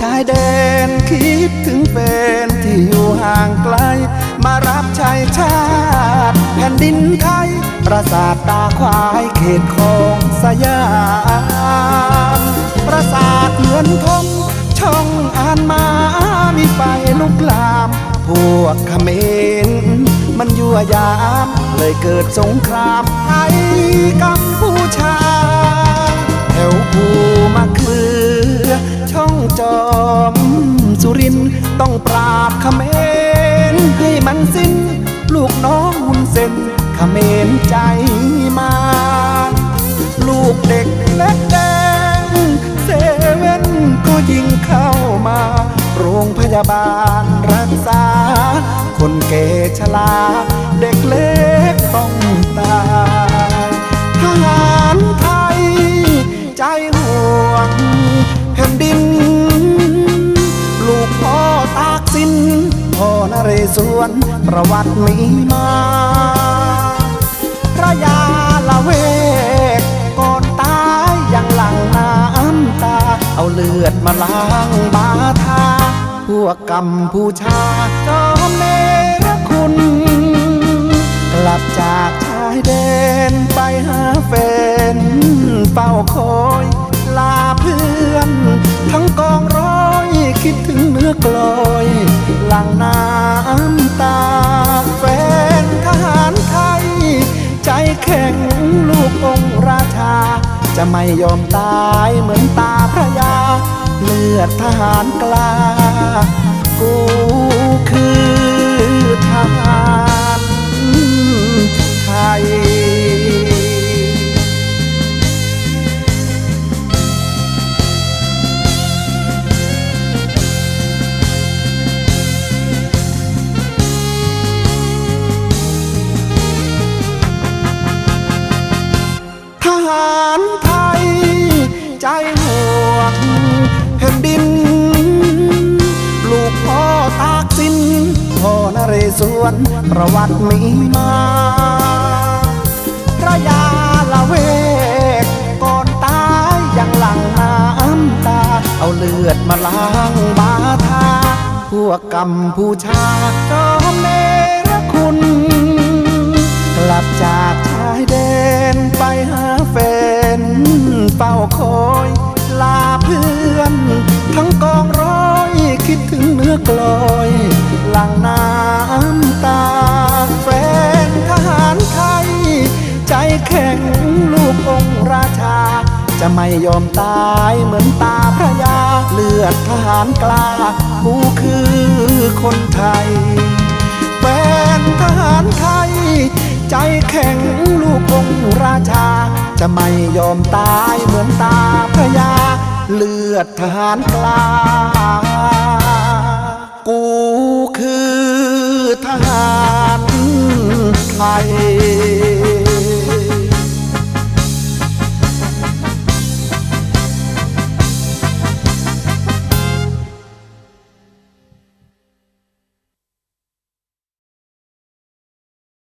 ชายแดนคิดถึงแฟนที่อยู่ห่างไกล มารับใช้ชาติแผ่นดินไทย ประสาทตาควายเขตของสยามประสาทเหมือนทงช่องอ่านมามีไฟลุกลาม พวกเขมรมันยั่วยาม เลยเกิดสงครามไทยกัมพูชา แถวภูมาคือ อมสุรินต้องปราบเขมรให้มันสิ้น ลูกน้องหุ่นเส้นเขมรใจมา ลูกเด็กเล็กแดงเซเว่นก็ยิงเข้ามา โรงพยาบาลรักษา คนแก่ชราเด็กเล็กต้อง อนเรศวรประวัติมีมาพระยาละเวกก่อนตายยังหลังน้ำตา เอาเลือดมาล้างบาทา พวกกัมพูชาจอมเนรคุณ กลับจากชายแดนไปหาแฟนเฝ้าคอยลาเพื่อน กลอยหลังน้ำตา แฟนทหารไทย ใจแข็งลูกองค์ราชา จะไม่ยอมตายเหมือนตาพระยา เลือดทหารกล้ากู นเรศวรประวัติมีมาพระยาละเวกก่อนตายยังหลังน้ำตา เอาเลือดมาล้างบาทา พวกกัมพูชาจอมเนรคุณ กลับจากชายแดนไปหาแฟนเฝ้าคอยลาเพื่อน ทั้งกองร้อยคิดถึงเนื้อกลอยหลังน้ำ แข็งลูกองค์ราชา จะไม่ยอมตายเหมือนตาพระยา เลือดทหารกล้าผู้คือคนไทยแฟนทหารไทย ใจแข็งลูกองค์ราชา จะไม่ยอมตายเหมือนตาพระยา เลือดทหารกล้ากูคือทหารไทย